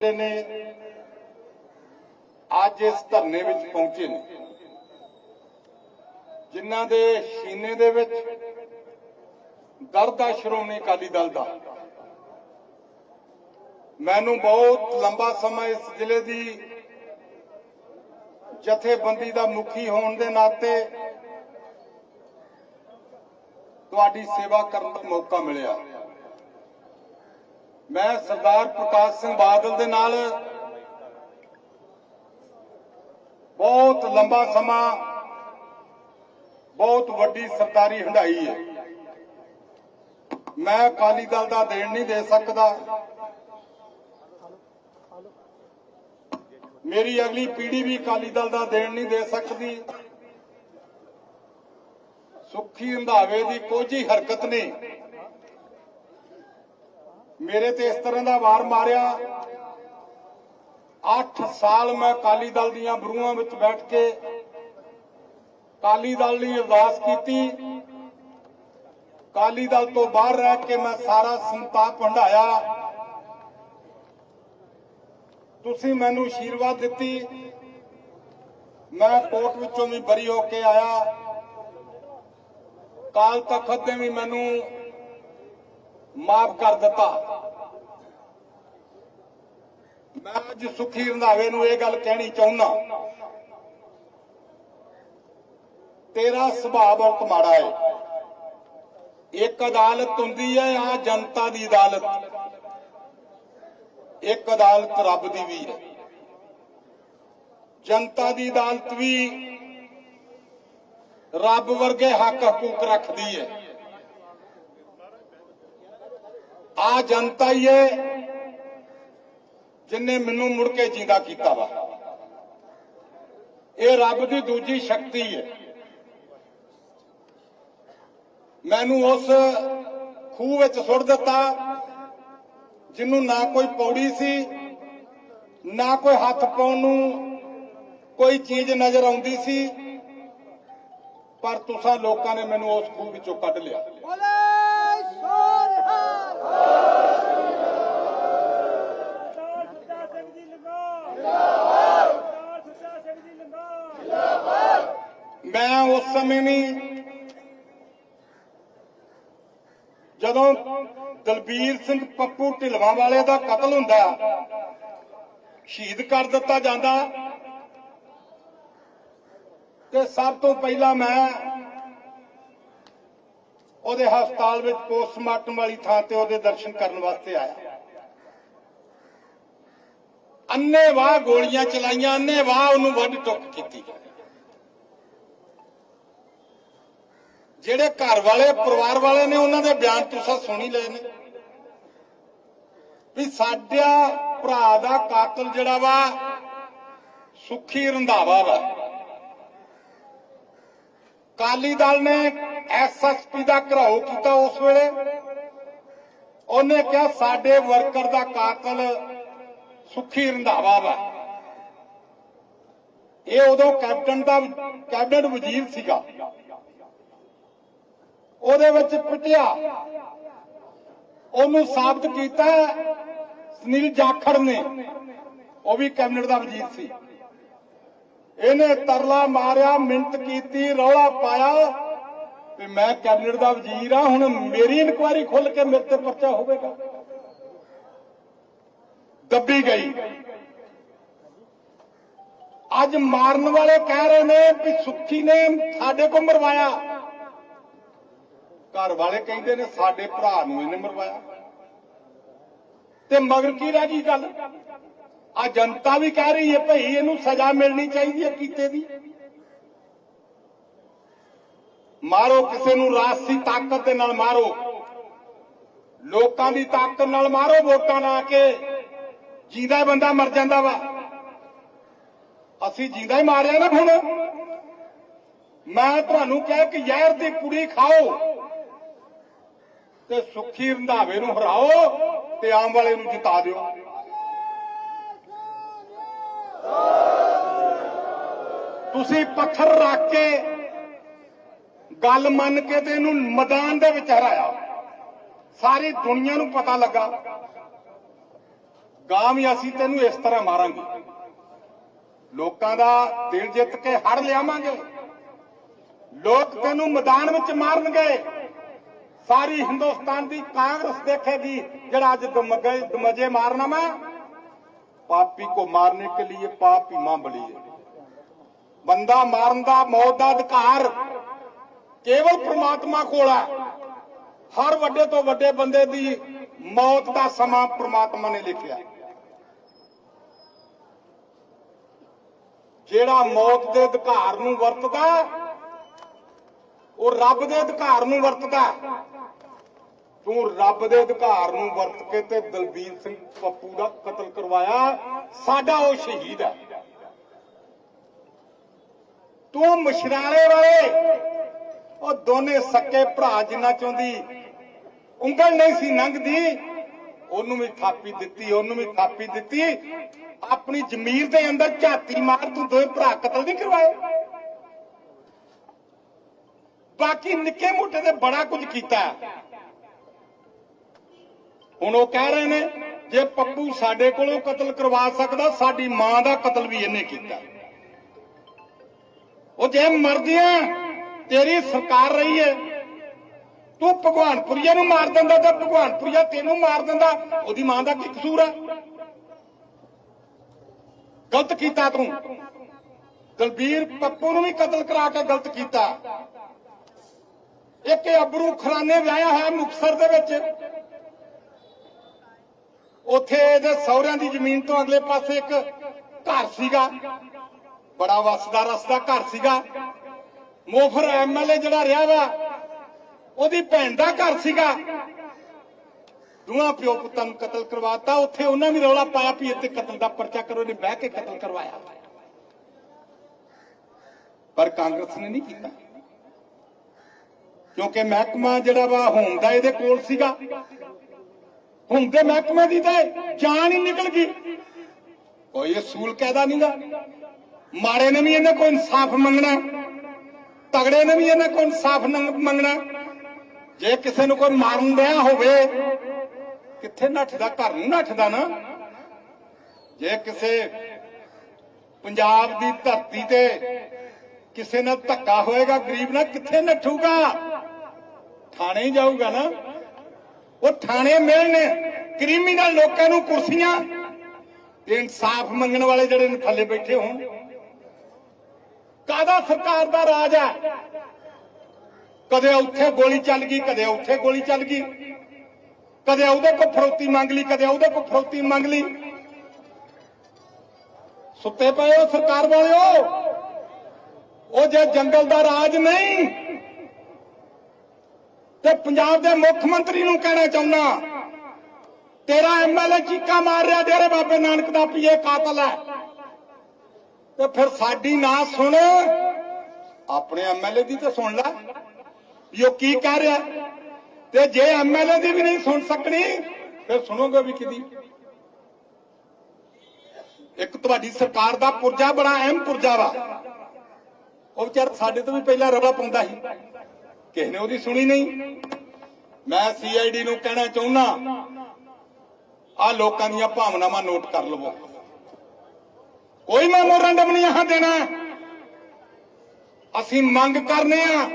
ਨੇ ਅੱਜ ਇਸ ਧਰਨੇ ਵਿੱਚ ਪਹੁੰਚੇ ਨੇ, ਜਿਨ੍ਹਾਂ ਦੇ ਸੀਨੇ ਦੇ ਵਿੱਚ ਦਰਦ ਆ, ਸ਼੍ਰੋਮਣੀ ਅਕਾਲੀ ਦਲ ਦਾ। ਮੈਨੂੰ ਬਹੁਤ ਲੰਬਾ ਸਮਾਂ ਇਸ ਜ਼ਿਲ੍ਹੇ ਦੀ ਜਥੇਬੰਦੀ ਦਾ ਮੁਖੀ ਹੋਣ ਦੇ ਨਾਤੇ ਤੁਹਾਡੀ ਸੇਵਾ ਕਰਨ ਦਾ ਮੌਕਾ ਮਿਲਿਆ। ਮੈਂ ਸਰਦਾਰ ਪ੍ਰਕਾਸ਼ ਸਿੰਘ ਬਾਦਲ ਦੇ ਨਾਲ ਬਹੁਤ ਲੰਬਾ ਸਮਾਂ ਬਹੁਤ ਵੱਡੀ ਸਰਕਾਰੀ ਹੰਡਾਈ ਹੈ। ਮੈਂ ਅਕਾਲੀ ਦਲ ਦਾ ਦੇਣ ਨਹੀਂ ਦੇ ਸਕਦਾ। ਮੇਰੀ ਅਗਲੀ ਪੀੜ੍ਹੀ ਵੀ ਅਕਾਲੀ ਦਲ ਦਾ ਦੇਣ ਨਹੀਂ ਦੇ ਸਕਦੀ। ਸੁੱਖੀ ਰੰਧਾਵੇ ਦੀ ਕੋਝੀ ਹਰਕਤ ਨਹੀਂ। ਮੇਰੇ ਤੇ ਇਸ ਤਰ੍ਹਾਂ ਦਾ ਵਾਰ ਮਾਰਿਆ। 8 ਸਾਲ ਮੈਂ ਅਕਾਲੀ ਦਲ ਦੀਆਂ ਬਰੂਹਾਂ ਵਿੱਚ ਬੈਠ ਕੇ ਅਕਾਲੀ ਦਲ ਲਈ ਅਰਦਾਸ ਕੀਤੀ। ਅਕਾਲੀ ਦਲ ਤੋਂ ਬਾਹਰ ਰਹਿ ਕੇ ਮੈਂ ਸਾਰਾ ਸੰਤਾਪ ਹੰਡਾਇਆ ਤੁਸੀਂ ਮੈਨੂੰ ਆਸ਼ੀਰਵਾਦ ਦਿੱਤੀ। ਮੈਂ ਕੋਰਟ ਵਿੱਚੋਂ ਵੀ ਬਰੀ ਹੋ ਕੇ ਆਇਆ। ਕਾਲ ਤਖਤ ਨੇ ਵੀ ਮੈਨੂੰ ਮਾਫ ਕਰ ਦਿੱਤਾ। ਮੈਂ ਅੱਜ ਸੁਖੀ ਰੰਧਾਵੇ ਨੂੰ ਇਹ ਗੱਲ ਕਹਿਣੀ ਚਾਹੁੰਦਾ ਤੇਰਾ ਸੁਭਾਅ ਬਹੁਤ ਮਾੜਾ ਹੈ ਇੱਕ ਅਦਾਲਤ ਹੁੰਦੀ ਹੈ ਆ ਜਨਤਾ ਦੀ ਅਦਾਲਤ। ਇੱਕ ਅਦਾਲਤ ਰੱਬ ਦੀ ਵੀ ਹੈ ਜਨਤਾ ਦੀ ਅਦਾਲਤ ਵੀ ਰੱਬ ਵਰਗੇ ਹੱਕ ਹਕੂਕ ਰੱਖਦੀ ਹੈ ਆ ਜਨਤਾ ਹੀ ਹੈ ਜਿਨੇ ਮੈਨੂੰ ਮੁੜ ਕੇ ਜਿੰਦਾ ਕੀਤਾ ਵਾ। ਇਹ ਰੱਬ ਦੀ ਦੂਜੀ ਸ਼ਕਤੀ ਹੈ। ਮੈਨੂੰ ਉਸ ਖੂਹ ਵਿੱਚ ਸੁੱਟ ਦਿੱਤਾ ਜਿਹਨੂੰ ਨਾ ਕੋਈ ਪੌੜੀ ਸੀ, ਨਾ ਕੋਈ ਹੱਥ ਪਾਉਣ ਨੂੰ ਕੋਈ ਚੀਜ਼ ਨਜ਼ਰ ਆਉਂਦੀ ਸੀ, ਪਰ ਤੁਸੀਂ ਲੋਕਾਂ ਨੇ ਮੈਨੂੰ ਉਸ ਖੂਹ ਵਿੱਚੋਂ ਕੱਢ ਲਿਆ ਬੋਲੇ ਸੋਨਹਾਰ ਸਰਦਾਰ ਸੁੱਚਾ ਸਿੰਘ ਜੀ ਲੰਗਾ ਜਿੰਦਾਬਾਦ ਸਰਦਾਰ ਸੁੱਚਾ ਸਿੰਘ ਜੀ ਲੰਗਾ ਮੈਂ ਨਹੀਂ। ਜਦੋਂ ਦਲਬੀਰ ਸਿੰਘ ਪੱਪੂ ਢਿਲਵਾਂ ਵਾਲੇ ਦਾ ਕਤਲ ਹੁੰਦਾ ਸ਼ਹੀਦ ਕਰ ਦਿੱਤਾ ਜਾਂਦਾ। ਤੇ ਸਭ ਤੋਂ ਪਹਿਲਾਂ ਮੈਂ ਉਹਦੇ ਹਸਪਤਾਲ ਵਿੱਚ ਪੋਸਟਮਾਰਟਮ ਵਾਲੀ ਥਾਂ ਤੇ ਉਹਦੇ ਦਰਸ਼ਨ ਕਰਨ ਵਾਸਤੇ ਆਇਆ। ਅੰਨੇ ਵਾਹ ਗੋਲੀਆਂ ਚਲਾਈਆਂ, ਅੰਨੇ ਵਾਹ ਉਹਨੂੰ ਵੱਢ ਟੁੱਕ ਕੀਤੀ। ਜਿਹੜੇ ਘਰ ਵਾਲੇ, ਪਰਿਵਾਰ ਵਾਲੇ ਨੇ ਉਹਨਾਂ ਦੇ ਬਿਆਨ ਤੁਸੀਂ ਸੁਣੀ ਲਏ ਨੇ। ਵੀ ਸਾਡਾ ਭਰਾ ਦਾ ਕਾਤਲ ਜਿਹੜਾ ਵਾ, ਸੁਖੀ ਰੰਧਾਵਾ ਵਾ। ਕਾਲੀ ਦਲ ਨੇ ਐਸਐਸਪੀ ਦਾ ਘਰਾਓ ਕੀਤਾ ਉਸ ਵੇਲੇ। ਉਹਨੇ ਕਿਹਾ ਸਾਡੇ ਵਰਕਰ ਦਾ ਕਾਤਲ ਸੁਖੀ ਰੰਧਾਵਾ ਵਾ। ਇਹ ਉਦੋਂ ਕੈਪਟਨ ਦਾ, ਕੈਬਨਿਟ ਵਜ਼ੀਰ ਸੀਗਾ। ਉਹਦੇ ਵਿੱਚ ਪਿਟਿਆ। ਉਹਨੂੰ ਸਾਬਤ ਕੀਤਾ ਸੁਨੀਲ ਜਾਖੜ ਨੇ। ਉਹ ਵੀ ਕੈਬਨਿਟ ਦਾ ਵਜ਼ੀਰ ਸੀ। ਇਹਨੇ ਤਰਲਾ ਮਾਰਿਆ, ਮਿੰਟ ਕੀਤੀ, ਰੌਲਾ ਪਾਇਆ ਵੀ ਮੈਂ ਕੈਬਨਿਟ ਦਾ ਵਜ਼ੀਰ ਆ ਹੁਣ ਮੇਰੀ ਇਨਕੁਆਇਰੀ ਖੁੱਲ ਕੇ ਮੇਰੇ ਤੇ ਪਰਚਾ ਹੋਵੇਗਾ। ਦੱਬੀ ਗਈ। ਅੱਜ ਮਾਰਨ ਵਾਲੇ ਕਹਿ ਰਹੇ ਨੇ ਵੀ ਸੁੱਖੀ ਨੇ ਸਾਡੇ ਕੋ ਮਰਵਾਇਆ। ਘਰ ਵਾਲੇ ਕਹਿੰਦੇ ਨੇ ਸਾਡੇ ਭਰਾ ਨੂੰ ਇਹਨੇ ਮਰਵਾਇਆ। ਤੇ ਮਗਰ ਕੀ ਰਹਿ ਗਈ ਗੱਲ? ਆ ਜਨਤਾ ਵੀ ਕਹਿ ਰਹੀ ਹੈ, ਭਈ ਇਹਨੂੰ ਸਜ਼ਾ ਮਿਲਣੀ ਚਾਹੀਦੀ ਹੈ ਕੀਤੇ ਦੀ ਮਾਰੋ ਕਿਸੇ ਨੂੰ ਰਾਸੀ ਤਾਕਤ ਦੇ ਨਾਲ ਮਾਰੋ। ਲੋਕਾਂ ਦੀ ਤਾਕਤ ਨਾਲ ਮਾਰੋ ਵੋਟਾਂ ਲਾ ਕੇ। ਜਿੰਦਾ ਬੰਦਾ ਮਰ ਜਾਂਦਾ ਵਾ। ਅਸੀਂ ਜਿੰਦਾ ਹੀ ਮਾਰਿਆ ਨਾ ਹੁਣ। ਮੈਂ ਤੁਹਾਨੂੰ ਕਿਹਾ ਕਿ ਜ਼ਹਿਰ ਦੀ ਕੁੜੀ ਖਾਓ। ਤੇ ਸੁੱਖੀ ਰੰਧਾਵੇ ਨੂੰ ਹਰਾਓ ਤੇ ਆਮ ਵਾਲੇ ਨੂੰ ਜਿਤਾ ਦਿਓ। ਤੁਸੀਂ ਪੱਥਰ ਰੱਖ ਕੇ ਗੱਲ ਮੰਨ ਕੇ ਤੇ ਇਹਨੂੰ ਮੈਦਾਨ ਦੇ ਵਿੱਚ ਹਰਾਇਆ। ਸਾਰੀ ਦੁਨੀਆ ਨੂੰ ਪਤਾ ਲੱਗਾ। ਗਾਂ ਵੀ ਅਸੀਂ ਤੈਨੂੰ ਇਸ ਤਰ੍ਹਾਂ ਮਾਰਾਂਗੇ। ਲੋਕਾਂ ਦਾ ਦਿਲ ਜਿੱਤ ਕੇ ਹੜ ਲਿਆਵਾਂਗੇ। ਲੋਕ ਤੈਨੂੰ ਮੈਦਾਨ ਵਿੱਚ ਮਾਰਨਗੇ। ਸਾਰੀ ਹਿੰਦੁਸਤਾਨ ਦੀ ਕਾਂਗਰਸ ਦੇਖੇਗੀ, ਜਿਹੜਾ ਅੱਜ ਦਮਜੇ ਮਾਰਨਾ ਮੈਂ। ਪਾਪੀ ਕੋ ਮਾਰਨੇ ਕੇ लिए ਪਾਪ ਹੀ ਮਾਂ ਬਲੀ ਹੈ ਬੰਦਾ ਮਾਰਨ ਦਾ ਮੌਤ ਦਾ ਅਧਿਕਾਰ ਕੇਵਲ ਪ੍ਰਮਾਤਮਾ ਕੋਲ ਹੈ। ਹਰ ਵੱਡੇ ਤੋਂ ਵੱਡੇ ਬੰਦੇ ਦੀ ਮੌਤ ਦਾ ਸਮਾਂ ਪ੍ਰਮਾਤਮਾ ਨੇ ਲਿਖਿਆ। ਜਿਹੜਾ ਮੌਤ ਦੇ ਅਧਿਕਾਰ ਨੂੰ ਵਰਤਦਾ, ਉਹ ਰੱਬ ਦੇ ਅਧਿਕਾਰ ਨੂੰ ਵਰਤਦਾ। ਤੂੰ ਰੱਬ ਦੇ ਅਧਿਕਾਰ ਨੂੰ ਵਰਤ ਕੇ ਤੇ ਦਲਬੀਰ ਸਿੰਘ ਪੱਪੂ ਦਾ ਕਤਲ ਕਰਵਾਇਆ। ਸਾਡਾ ਉਹ ਸ਼ਹੀਦ ਹੈ ਤੂੰ ਮਸ਼ਰਾਲੇ ਵਾਲੇ, ਉਹ ਦੋਨੇ ਸੱਕੇ ਭਰਾ ਜਿੰਨਾ ਚਾਹੁੰਦੀ ਉਂਗਲ ਨਹੀਂ ਸੀ ਲੰਘਦੀ ਉਹਨੂੰ ਵੀ ਥਾਪੀ ਦਿੱਤੀ, ਉਹਨੂੰ ਵੀ ਥਾਪੀ ਦਿੱਤੀ। ਆਪਣੀ ਜ਼ਮੀਰ ਦੇ ਅੰਦਰ ਝਾਤੀ ਮਾਰ ਤੂੰ ਦੋਵੇਂ ਭਰਾ ਕਤਲ ਨਹੀਂ ਕਰਵਾਏ। ਬਾਕੀ ਨਿੱਕੇ ਮੋਟੇ ਤੇ ਬੜਾ ਕੁਝ ਕੀਤਾ। ਹੁਣ ਉਹ ਕਹਿ ਰਹੇ ਨੇ, ਜੇ ਪੱਪੂ ਸਾਡੇ ਕੋਲੋਂ ਕਤਲ ਕਰਵਾ ਸਕਦਾ, ਸਾਡੀ ਮਾਂ ਦਾ ਕਤਲ ਵੀ ਇਹਨੇ ਕੀਤਾ। ਉਹ ਜੇ ਮਰਦੀਆਂ, ਤੇਰੀ ਸਰਕਾਰ ਰਹੀ ਹੈ। ਤੂੰ ਭਗਵਾਨਪੁਰੀਆ ਨੂੰ ਮਾਰ ਦਿੰਦਾ ਤੇ ਭਗਵਾਨਪੁਰੀਆ ਤੈਨੂੰ ਮਾਰ ਦਿੰਦਾ, ਉਹਦੀ ਮਾਂ ਦਾ ਕੀ ਕਸੂਰ ਹੈ? ਗਲਤ ਕੀਤਾ ਤੂੰ। ਦਲਬੀਰ ਪੱਪੂ ਨੂੰ ਵੀ ਕਤਲ ਕਰਾ ਕੇ ਗਲਤ ਕੀਤਾ। ਇੱਕ ਅਬਰੂ ਖਰਾਨੇ ਵਿਆਹਿਆ ਹੋਇਆ ਮੁਕਸਰ ਦੇ ਵਿੱਚ। ਉੱਥੇ ਇਹਦੇ ਸਹੁਰਿਆਂ ਦੀ ਜ਼ਮੀਨ ਤੋਂ ਅਗਲੇ ਪਾਸੇ ਇੱਕ ਘਰ ਸੀਗਾ। ਬੜਾ ਵਸਦਾ ਰਸਦਾ ਘਰ ਸੀਗਾ। ਮੋਫਰ ਐਮਐਲਏ ਜਿਹੜਾ ਰਿਹਾ ਵਾ, ਉਹਦੀ ਭੈਣ ਦਾ ਘਰ ਸੀਗਾ। ਦੋਵਾਂ ਪਿਓ ਪੁੱਤਾਂ ਨੂੰ ਕਤਲ ਕਰਵਾਤਾ। ਉੱਥੇ ਉਹਨਾਂ ਵੀ ਰੌਲਾ ਪਾਇਆ ਵੀ ਇੱਥੇ ਕਤਲ ਦਾ ਪਰਚਾ ਕਰੋ ਨੇ ਬਹਿ ਕੇ ਕਤਲ ਕਰਵਾਇਆ। ਪਰ ਕਾਂਗਰਸ ਨੇ ਨਹੀਂ ਕੀਤਾ। ਕਿਉਂਕਿ ਮਹਿਕਮਾ ਜਿਹੜਾ ਵਾ ਹੋਮ ਦਾ ਇਹਦੇ ਕੋਲ ਸੀਗਾ। ਹੁਣ ਦੇ ਮਹਿਕਮੇ ਦੀ ਤੇ ਜਾਨ ਹੀ ਨਿਕਲ ਗਈ। ਕੋਈ ਅਸੂਲ ਕਾਇਦਾ ਨਹੀਂਗਾ ਮਾੜੇ ਨੇ ਵੀ ਇਹਨਾਂ ਕੋਲ ਇਨਸਾਫ ਮੰਗਣਾ ਤਗੜੇ ਨੇ ਵੀ ਇਹਨਾਂ ਕੋਲ ਇਨਸਾਫ ਮੰਗਣਾ ਜੇ ਕਿਸੇ ਨੂੰ ਕੋਈ ਮਾਰਨ ਦਿਆ ਹੋਵੇ, ਕਿੱਥੇ ਨੱਠਦਾ, ਘਰ ਨੂੰ ਨੱਠਦਾ ਨਾ? ਜੇ ਕਿਸੇ ਪੰਜਾਬ ਦੀ ਧਰਤੀ ਤੇ ਕਿਸੇ ਨਾਲ ਧੱਕਾ ਹੋਏਗਾ, ਗਰੀਬ ਨਾਲ ਕਿੱਥੇ ਨੱਠੂਗਾ? ਥਾਣੇ ਹੀ ਜਾਊਗਾ ਨਾ? ਉਹ ਥਾਣੇ ਮਿਲਣ ਕ੍ਰਿਮੀਨਲ ਲੋਕਾਂ ਨੂੰ ਕੁਰਸੀਆਂ ਤੇ ਇਨਸਾਫ ਮੰਗਣ ਵਾਲੇ ਜਿਹੜੇ ਨੇ ਥੱਲੇ ਬੈਠੇ ਹੋਣ। ਕਾਦਾ ਸਰਕਾਰ ਦਾ ਰਾਜ ਹੈ? ਕਦੇ ਉੱਥੇ ਗੋਲੀ ਚੱਲ ਗਈ, ਕਦੇ ਉੱਥੇ ਗੋਲੀ ਚੱਲ ਗਈ। ਕਦੇ ਉਹਦੇ ਕੋਲ ਫਰੋਤੀ ਮੰਗ ਲਈ, ਕਦੇ ਉਹਦੇ ਕੋਲ ਫਰੋਤੀ ਮੰਗ ਲਈ। ਸੁੱਤੇ ਪਏ ਹੋ ਸਰਕਾਰ ਵਾਲਿਓ। ਉਹ ਜੇ ਜੰਗਲ ਦਾ ਰਾਜ ਨਹੀਂ ਤੇ ਪੰਜਾਬ ਦੇ ਮੁੱਖ ਮੰਤਰੀ ਨੂੰ ਕਹਿਣਾ ਚਾਹੁੰਦਾ ਤੇਰਾ ਐਮਐਲਏ ਚੀਕਾ ਮਾਰ ਰਿਹਾ ਡੇਰੇ ਬਾਬੇ ਨਾਨਕ ਦਾ ਪੀਏ ਕਾਤਲ ਹੈ। ਤੇ ਫਿਰ ਸਾਡੀ ਨਾ ਸੁਣ, ਆਪਣੇ ਐਮਐਲਏ ਦੀ ਤਾਂ ਸੁਣ ਲੈ। ਵੀ ਉਹ ਕੀ ਕਹਿ ਰਿਹਾ? ਤੇ ਜੇ ਐਮਐਲਏ ਦੀ ਵੀ ਨਹੀਂ ਸੁਣ ਸਕਣੀ, ਫਿਰ ਸੁਣੋਗੇ ਵੀ ਕਿਦੀ ਇੱਕ ਤੁਹਾਡੀ ਸਰਕਾਰ ਦਾ ਪੁਰਜਾ ਬੜਾ ਅਹਿਮ ਪੁਰਜਾ ਵਾ। ਉਹ ਵਿਚਾਰ ਸਾਡੇ ਤੋਂ ਵੀ ਪਹਿਲਾਂ ਰੌਲਾ ਪਾਉਂਦਾ ਸੀ। ਕਿਸੇ ਨੇ ਉਹਦੀ ਸੁਣੀ ਨਹੀਂ। ਮੈਂ ਸੀਆਈਡੀ ਨੂੰ ਕਹਿਣਾ ਚਾਹੁੰਦਾ ਆ ਲੋਕਾਂ ਦੀਆਂ ਭਾਵਨਾਵਾਂ ਨੋਟ ਕਰ ਲਵੋ। ਕੋਈ ਮੈਮੋਰੰਡਮ ਨਹੀਂ ਆਹ ਦੇਣਾ। ਅਸੀਂ ਮੰਗ ਕਰਨੇ ਆ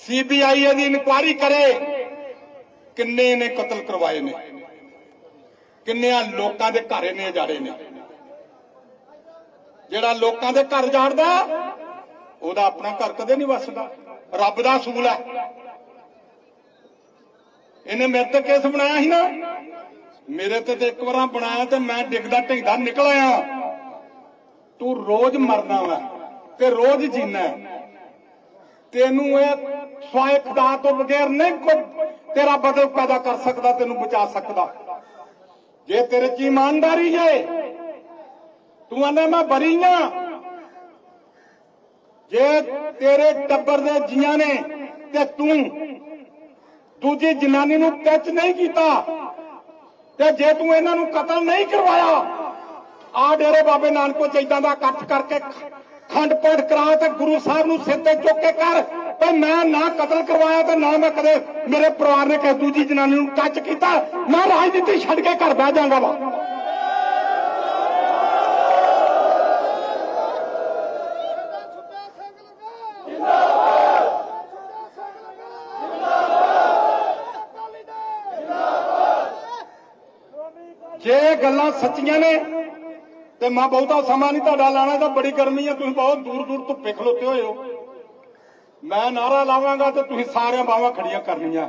ਸੀਬੀਆਈ ਇਹਦੀ ਇਨਕੁਆਇਰੀ ਕਰੇ, ਕਿੰਨੇ ਨੇ ਕਤਲ ਕਰਵਾਏ ਨੇ ਕਿੰਨਿਆਂ ਲੋਕਾਂ ਦੇ ਘਰ ਇਹਨੇ ਜਾੜੇ ਨੇ। ਜਿਹੜਾ ਲੋਕਾਂ ਦੇ ਘਰ ਜਾੜਦਾ ਉਹਦਾ ਆਪਣਾ ਘਰ ਕਦੇ ਨਹੀਂ ਵਸਦਾ। ਰੱਬ ਦਾ ਅਸੂਲ ਹੈ। ਇਹਨੇ ਮੇਰੇ ਤੇ ਕੇਸ ਬਣਾਇਆ ਸੀ ਨਾ। ਮੇਰੇ ਤੇ ਤੇ ਇੱਕ ਵਾਰਾਂ ਬਣਾਇਆ ਤੇ ਮੈਂ ਡਿੱਗਦਾ ਢਿੱਗਦਾ ਨਿਕਲ ਆਇਆ। ਤੂੰ ਰੋਜ਼ ਮਰਨਾ ਵਾ ਤੇ ਰੋਜ਼ ਜੀਣਾ। ਤੈਨੂੰ ਇਹ ਸਵਾਏ ਖੁਦਾ ਤੋਂ ਬਗੈਰ ਨਹੀਂ ਕੋਈ ਤੇਰਾ ਬਦਲ ਪੈਦਾ ਕਰ ਸਕਦਾ, ਤੈਨੂੰ ਬਚਾ ਸਕਦਾ। ਜੇ ਤੇਰੇ ਚ ਇਮਾਨਦਾਰੀ ਹੈ ਤੂੰ ਆਂਦਾ, ਮੈਂ ਬਰੀ ਆ। ਜੇ ਤੇਰੇ ਟੱਬਰ ਦੇ ਜੀਆਂ ਨੇ ਤੇ ਤੂੰ ਦੂਜੀ ਜਨਾਨੀ ਨੂੰ ਟੱਚ ਨਹੀਂ ਕੀਤਾ, ਤੇ ਜੇ ਤੂੰ ਇਹਨਾਂ ਨੂੰ ਕਤਲ ਨਹੀਂ ਕਰਵਾਇਆ, ਆ ਡੇਰੇ ਬਾਬੇ ਨਾਨਕੋ ਚ ਇਦਾਂ ਦਾ ਇਕੱਠ ਕਰਕੇ ਖੰਡ ਪਾਠ ਕਰਾ ਤੇ ਗੁਰੂ ਸਾਹਿਬ ਨੂੰ ਸਿਰ ਤੇ ਚੁੱਕ ਕੇ ਕਰ, ਤੇ ਮੈਂ ਨਾ ਕਤਲ ਕਰਵਾਇਆ ਤੇ ਨਾ ਮੈਂ ਕਦੇ ਮੇਰੇ ਪਰਿਵਾਰ ਨੇ ਕਿਸੇ ਦੂਜੀ ਜਨਾਨੀ ਨੂੰ ਟੱਚ ਕੀਤਾ, ਮੈਂ ਰਾਜਨੀਤੀ ਛੱਡ ਕੇ ਘਰ ਬਹਿ ਜਾਵਾਂਗਾ। ਵਾ ਸੁੱਚਾ ਸਿੰਘ ਲੰਗਾ ਜਿੰਦਾਬਾਦ ਸੁੱਚਾ ਸਿੰਘ ਲੰਗਾ ਜਿੰਦਾਬਾਦ ਅਕਾਲੀ ਦਲ ਸ਼੍ਰੋਮਣੀ ਅਕਾਲੀ ਜੇ ਇਹ ਗੱਲਾਂ ਸੱਚੀਆਂ ਨੇ। ਤੇ ਮੈਂ, ਬਹੁਤਾ ਸਮਾਂ ਨਹੀਂ ਤੁਹਾਡਾ ਲਾਣਾ ਤਾਂ ਬੜੀ ਗਰਮੀ ਹੈ ਤੁਸੀਂ ਬਹੁਤ ਦੂਰ ਦੂਰ ਧੁੱਪੇ ਖਲੋਤੇ ਹੋਏ ਹੋ। ਮੈਂ ਨਾਰਾ ਲਾਵਾਂਗਾ ਤੇ ਤੁਸੀਂ ਸਾਰਿਆਂ ਬਾਹਾਂ ਖੜੀਆਂ ਕਰਨੀਆਂ।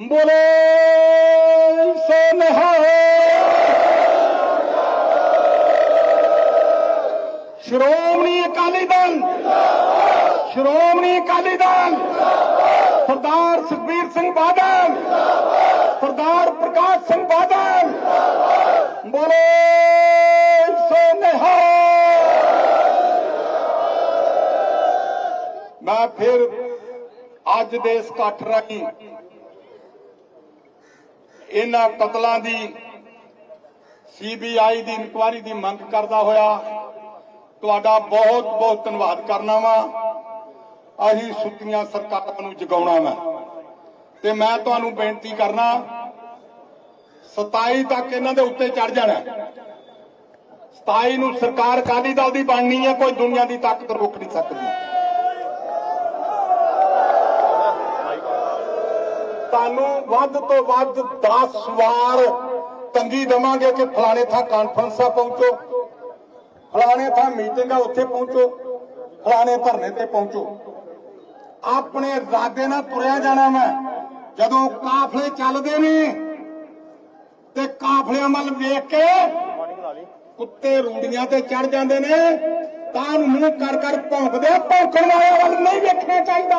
ਬੋਲੇ ਸੋ ਨਿਹਾਲ ਸ਼੍ਰੋਮਣੀ ਅਕਾਲੀ ਦਲ। ਸ਼੍ਰੋਮਣੀ ਅਕਾਲੀ ਦਲ। ਸਰਦਾਰ ਸੁਖਬੀਰ ਸਿੰਘ ਬਾਦਲ। ਸਰਦਾਰ ਪ੍ਰਕਾਸ਼ ਸਿੰਘ ਬਾਦਲ। ਬੋਲੇ ਸੋ ਮੈਂ ਫਿਰ ਅੱਜ ਦੇ ਇਸ ਇਕੱਠ ਰਾਹੀਂ ਇਹਨਾਂ ਕਤਲਾਂ ਦੀ ਸੀਬੀਆਈ ਦੀ ਇਨਕੁਆਇਰੀ ਦੀ ਮੰਗ ਕਰਦਾ ਹੋਇਆ, ਤੁਹਾਡਾ ਬਹੁਤ ਬਹੁਤ ਧੰਨਵਾਦ ਕਰਨਾ ਵਾ। ਅਸੀਂ ਸੁੱਤੀਆਂ ਸਰਕਾਰਾਂ ਨੂੰ ਜਗਾਉਣਾ ਵਾ। ਤੇ ਮੈਂ ਤੁਹਾਨੂੰ ਬੇਨਤੀ ਕਰਨਾ 27 ਤੱਕ ਇਹਨਾਂ ਦੇ ਉੱਤੇ ਚੜ ਜਾਣਾ। ਹੈ। 27 ਨੂੰ ਸਰਕਾਰ ਅਕਾਲੀ ਦਲ ਦੀ ਬਣਨੀ ਹੈ ਕੋਈ ਦੁਨੀਆ ਦੀ ਤਾਕਤ ਰੋਕ ਨਹੀਂ ਸਕਦੀ। ਤੁਹਾਨੂੰ ਵੱਧ ਤੋਂ ਵੱਧ 10 ਵਾਰ ਤੰਗੀ ਦਵਾਂਗੇ ਕਿ ਫਲਾਣੇ ਥਾਂ ਕਾਨਫਰੰਸਾਂ ਪਹੁੰਚੋ, ਫਲਾਣੇ ਥਾਂ ਮੀਟਿੰਗਾਂ ਉੱਥੇ ਪਹੁੰਚੋ, ਫਲਾਣੇ ਧਰਨੇ ਤੇ ਪਹੁੰਚੋ। ਆਪਣੇ ਇਰਾਦੇ ਨਾਲ ਤੁਰਿਆ ਜਾਣਾ ਮੈਂ। ਜਦੋਂ ਕਾਫਲੇ ਚੱਲਦੇ ਨੇ ਤੇ ਕਾਫਲਿਆਂ ਵੱਲ ਵੇਖ ਕੇ ਕੁੱਤੇ ਰੂੜੀਆਂ ਤੇ ਚੜ ਜਾਂਦੇ ਨੇ ਤਾਂ ਨੂੰ ਮੂੰਹ ਕਰ ਕਰ ਭੌਂਕਦੇ ਭੌਂਕਣ ਵਾਲੇ ਵੱਲ ਨਹੀਂ ਵੇਖਣਾ ਚਾਹੀਦਾ।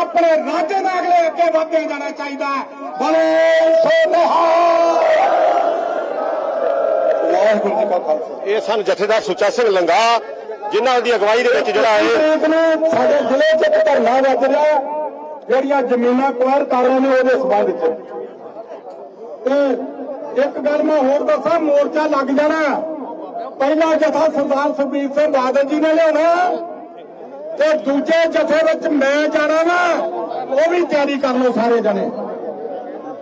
ਆਪਣੇ ਇਰਾਦੇ ਨਾਲ ਅਗਲੇ ਅੱਗੇ ਵਧਦੇ ਜਾਣਾ ਚਾਹੀਦਾ। ਬਲੇ ਸੋ ਨਿਹਾਲ ਵਾਹਿਗੁਰੂ ਜੀ ਕਾ ਖਾਲਸਾ। ਇਹ ਸਨ ਜਥੇਦਾਰ ਸੁੱਚਾ ਸਿੰਘ ਲੰਗਾ ਜਿਨ੍ਹਾਂ ਦੀ ਅਗਵਾਈ ਦੇ ਵਿੱਚ ਜਿਹੜਾ ਇਹ ਸਾਡੇ ਜ਼ਿਲ੍ਹੇ 'ਚ ਧਰਨਾ ਵੱਜ ਰਿਹਾ। ਜਿਹੜੀਆਂ ਜ਼ਮੀਨਾਂ ਕੁਆਰ ਕਰ ਰਹੇ ਨੇ ਉਹਦੇ ਸਬੰਧ 'ਚ। ਤੇ ਇੱਕ ਗੱਲ ਮੈਂ ਹੋਰ ਦੱਸਾਂ, ਮੋਰਚਾ ਲੱਗ ਜਾਣਾ। ਪਹਿਲਾ ਜਥਾ ਸਰਦਾਰ ਸੁਖਬੀਰ ਸਿੰਘ ਬਾਦਲ ਜੀ ਨੇ ਲਿਆਉਣਾ। ਤੇ ਦੂਜੇ ਜਥੇ ਵਿੱਚ ਮੈਂ ਜਾਣਾ ਵਾ, ਉਹ ਵੀ ਤਿਆਰੀ ਕਰ ਲਓ ਸਾਰੇ ਜਣੇ।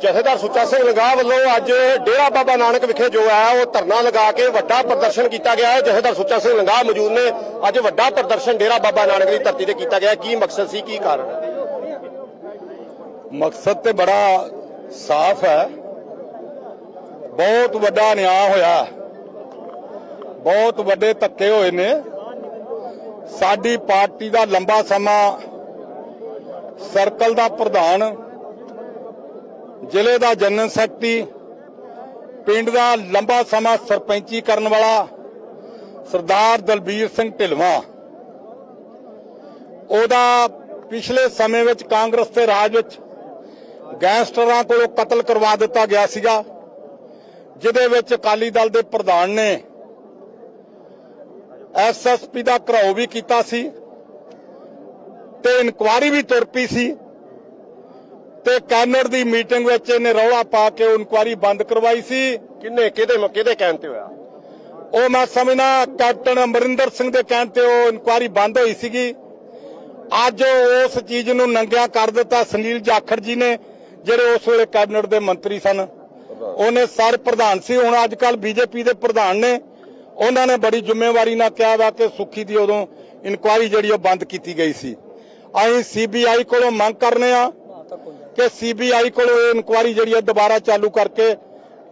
ਜਥੇਦਾਰ ਸੁੱਚਾ ਸਿੰਘ ਲੰਗਾ ਵੱਲੋਂ ਅੱਜ ਡੇਰਾ ਬਾਬਾ ਨਾਨਕ ਵਿਖੇ ਜੋ ਹੈ ਉਹ ਧਰਨਾ ਲਗਾ ਕੇ ਵੱਡਾ ਪ੍ਰਦਰਸ਼ਨ ਕੀਤਾ ਗਿਆ ਹੈ। ਜਥੇਦਾਰ ਸੁੱਚਾ ਸਿੰਘ ਲੰਗਾ ਮੌਜੂਦ ਨੇ। ਅੱਜ ਵੱਡਾ ਪ੍ਰਦਰਸ਼ਨ ਡੇਰਾ ਬਾਬਾ ਨਾਨਕ ਦੀ ਧਰਤੀ ਤੇ ਕੀਤਾ ਗਿਆ ਕੀ ਮਕਸਦ ਸੀ, ਕੀ ਕਾਰਨ? ਹੈ? ਮਕਸਦ ਤੇ ਬੜਾ ਸਾਫ਼ ਹੈ। ਬਹੁਤ ਵੱਡਾ ਨਿਆਂ ਹੋਇਆ ਬਹੁਤ ਵੱਡੇ ਧੱਕੇ ਹੋਏ ਨੇ। ਸਾਡੀ ਪਾਰਟੀ ਦਾ ਲੰਬਾ ਸਮਾਂ ਸਰਕਲ ਦਾ ਪ੍ਰਧਾਨ, ਜ਼ਿਲ੍ਹੇ ਦਾ ਜਨਰਲ ਸੈਕਟਰੀ, ਪਿੰਡ ਦਾ ਲੰਬਾ ਸਮਾਂ ਸਰਪੰਚੀ ਕਰਨ ਵਾਲਾ ਸਰਦਾਰ ਦਲਬੀਰ ਸਿੰਘ ਢਿਲਵਾਂ। ਉਹਦਾ ਪਿਛਲੇ ਸਮੇਂ ਵਿੱਚ ਕਾਂਗਰਸ ਦੇ ਰਾਜ ਵਿੱਚ ਗੈਂਗਸਟਰਾਂ ਕੋਲੋਂ ਕਤਲ ਕਰਵਾ ਦਿੱਤਾ ਗਿਆ ਸੀਗਾ ਜਿਹਦੇ ਵਿੱਚ ਅਕਾਲੀ ਦਲ ਦੇ ਪ੍ਰਧਾਨ ਨੇ ਐਸਐਸਪੀ ਦਾ ਘਰਾਓ ਵੀ ਕੀਤਾ ਸੀ ਤੇ ਇਨਕੁਆਰੀ ਵੀ ਤੁਰ ਪਈ ਸੀ ਤੇ ਕੈਨਰ ਦੀ ਮੀਟਿੰਗ ਵਿੱਚ ਇਹਨੇ ਰੌਲਾ ਪਾ ਕੇ ਉਹ ਇਨਕੁਆਰੀ ਬੰਦ ਕਰਵਾਈ ਸੀ। ਕਿੰਨੇ ਕਿਹਦੇ ਕਿਹਦੇ ਕਹਿਣ ਤੇ ਹੋਇਆ? ਉਹ ਮੈਂ ਸਮਝਣਾ ਕੈਪਟਨ ਅਮਰਿੰਦਰ ਸਿੰਘ ਦੇ ਕਹਿਣ ਤੇ ਉਹ ਇਨਕੁਆਰੀ ਬੰਦ ਹੋਈ ਸੀਗੀ। ਅੱਜ ਉਸ ਚੀਜ਼ ਨੂੰ ਨੰਗਿਆ ਕਰ ਦਿੱਤਾ ਸੁਨੀਲ ਜਾਖੜ ਜੀ ਨੇ। ਜਿਹੜੇ ਉਸ ਵੇਲੇ ਕੈਬਨਿਟ ਦੇ ਮੰਤਰੀ ਸਨ, ਉਹਨੇ ਸਾਰੇ ਪ੍ਰਧਾਨ ਸੀ, ਹੁਣ ਅੱਜ ਕੱਲ ਬੀਜੇਪੀ ਦੇ ਪ੍ਰਧਾਨ ਨੇ। ਉਹਨਾਂ ਨੇ ਬੜੀ ਜ਼ਿੰਮੇਵਾਰੀ ਨਾਲ ਕਿਹਾ ਵਾ ਕਿ ਸੁੱਖੀ ਦੀ ਉਦੋਂ ਇਨਕੁਆਰੀ ਜਿਹੜੀ ਉਹ ਬੰਦ ਕੀਤੀ ਗਈ ਸੀ। ਅਸੀਂ ਸੀਬੀਆਈ ਕੋਲੋਂ ਮੰਗ ਕਰਨੇ ਆ ਕਿ ਸੀਬੀਆਈ ਕੋਲੋਂ ਇਹ ਇਨਕੁਆਰੀ ਜਿਹੜੀ ਹੈ ਦੁਬਾਰਾ ਚਾਲੂ ਕਰਕੇ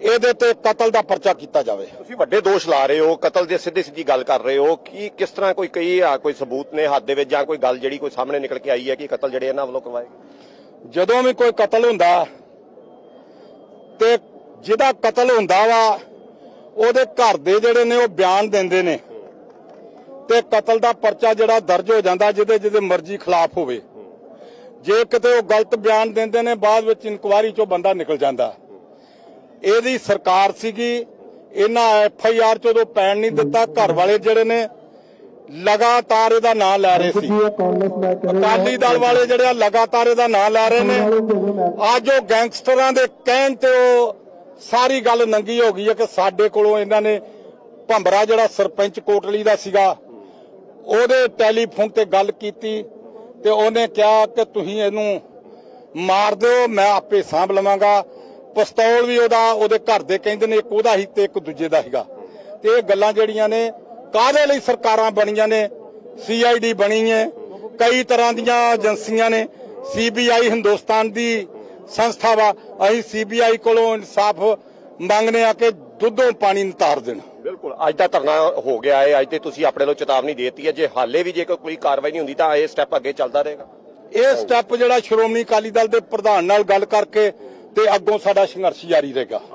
ਇਹਦੇ ਤੇ ਕਤਲ ਦਾ ਪਰਚਾ ਕੀਤਾ ਜਾਵੇ। ਤੁਸੀਂ ਵੱਡੇ ਦੋਸ਼ ਲਾ ਰਹੇ ਹੋ, ਕਤਲ ਦੇ ਸਿੱਧੀ ਸਿੱਧੀ ਗੱਲ ਕਰ ਰਹੇ ਹੋ। ਕਿ, ਕਿਸ ਤਰ੍ਹਾਂ ਕੋਈ ਕਈ ਆ, ਕੋਈ ਸਬੂਤ ਨੇ ਹੱਥ ਦੇ ਵਿੱਚ ਜਾਂ ਕੋਈ ਗੱਲ ਜਿਹੜੀ ਕੋਈ ਸਾਹਮਣੇ ਨਿਕਲ ਕੇ ਆਈ ਹੈ ਕਿ ਕਤਲ ਜਿਹੜੇ ਇਹਨਾਂ ਵੱਲੋਂ ਕਰਵਾਏ ਜਦੋਂ ਵੀ ਕੋਈ ਕਤਲ ਹੁੰਦਾ ਤੇ ਜਿਹਦਾ ਕਤਲ ਹੁੰਦਾ ਵਾ, ਉਹਦੇ ਘਰ ਦੇ ਜਿਹੜੇ ਨੇ ਉਹ ਬਿਆਨ ਦਿੰਦੇ ਨੇ। ਤੇ ਕਤਲ ਦਾ ਪਰਚਾ ਜਿਹੜਾ ਦਰਜ ਹੋ ਜਾਂਦਾ, ਜਿਹਦੇ ਜਿਹਦੇ ਮਰਜ਼ੀ ਖਿਲਾਫ ਹੋਵੇ। ਜੇ ਕਿਤੇ ਉਹ ਗਲਤ ਬਿਆਨ ਦਿੰਦੇ ਨੇ, ਬਾਅਦ ਵਿੱਚ ਇਨਕੁਆਰੀ ਚੋਂ ਬੰਦਾ ਨਿਕਲ ਜਾਂਦਾ। ਇਹਦੀ ਸਰਕਾਰ ਸੀਗੀ, ਇਹਨਾਂ ਐਫ ਆਈ ਆਰ ਚੋਂ ਪੈਣ ਨਹੀਂ ਦਿੱਤਾ ਘਰ ਵਾਲੇ ਜਿਹੜੇ ਨੇ ਲਗਾਤਾਰ ਇਹਦਾ ਨਾਂ ਲੈ ਰਹੇ ਸੀ। ਅਕਾਲੀ ਦਲ ਵਾਲੇ ਜਿਹੜੇ ਆ ਲਗਾਤਾਰ ਇਹਦਾ ਨਾਂ ਲੈ ਰਹੇ ਨੇ। ਅੱਜ ਉਹ ਗੈਂਗਸਟਰਾਂ ਦੇ ਕਹਿਣ ਤੇ ਉਹ ਸਾਰੀ ਗੱਲ ਨੰਗੀ ਹੋ ਗਈ ਹੈ ਕਿ ਸਾਡੇ ਕੋਲੋਂ ਇਹਨਾਂ ਨੇ ਭੰਬਰਾ ਜਿਹੜਾ ਸਰਪੰਚ ਕੋਟਲੀ ਦਾ ਸੀਗਾ ਉਹਦੇ ਟੈਲੀਫੋਨ ਤੇ ਗੱਲ ਕੀਤੀ ਤੇ ਉਹਨੇ ਕਿਹਾ ਕਿ ਤੁਸੀਂ ਇਹਨੂੰ ਮਾਰ ਦਿਓ ਮੈਂ ਆਪੇ ਸਾਂਭ ਲਵਾਂਗਾ। ਪਿਸਤੌਲ ਵੀ ਉਹਦਾ ਉਹਦੇ ਘਰ ਦੇ ਕਹਿੰਦੇ ਨੇ ਇੱਕ ਉਹਦਾ ਹੀ ਤੇ ਇੱਕ ਦੂਜੇ ਦਾ ਸੀਗਾ। ਤੇ ਇਹ ਗੱਲਾਂ ਜਿਹੜੀਆਂ ਨੇ ਕਾਹਦੇ ਲਈ ਸਰਕਾਰਾਂ ਬਣੀਆਂ ਨੇ? ਸੀਆਈਡੀ ਬਣੀ ਹੈ। ਕਈ ਤਰ੍ਹਾਂ ਦੀਆਂ ਏਜੰਸੀਆਂ ਨੇ। ਸੀਬੀਆਈ ਹਿੰਦੁਸਤਾਨ ਦੀ ਸੰਸਥਾ ਵਾ। ਅਸੀਂ ਸੀਬੀਆਈ ਕੋਲੋਂ ਇਨਸਾਫ ਮੰਗਨੇ ਆ ਕਿ ਦੁੱਧੋਂ ਪਾਣੀ ਨਿਤਾਰ ਦੇਣ। ਬਿਲਕੁਲ। ਅੱਜ ਦਾ ਧਰਨਾ ਹੋ ਗਿਆ ਹੈ ਅੱਜ ਤੇ ਤੁਸੀਂ ਆਪਣੇ ਵੱਲੋਂ ਚੇਤਾਵਨੀ ਦੇਤੀ ਹੈ। ਜੇ ਹਾਲੇ ਵੀ ਜੇ ਕੋਈ ਕਾਰਵਾਈ ਨਹੀਂ ਹੁੰਦੀ ਤਾਂ ਇਹ ਸਟੈਪ ਅੱਗੇ ਚੱਲਦਾ ਰਹੇਗਾ। ਇਹ ਸਟੈਪ ਜਿਹੜਾ ਸ਼੍ਰੋਮਣੀ ਅਕਾਲੀ ਦਲ ਦੇ ਪ੍ਰਧਾਨ ਨਾਲ ਗੱਲ ਕਰਕੇ ਤੇ ਅੱਗੋਂ ਸਾਡਾ ਸੰਘਰਸ਼ ਜਾਰੀ ਰਹੇਗਾ।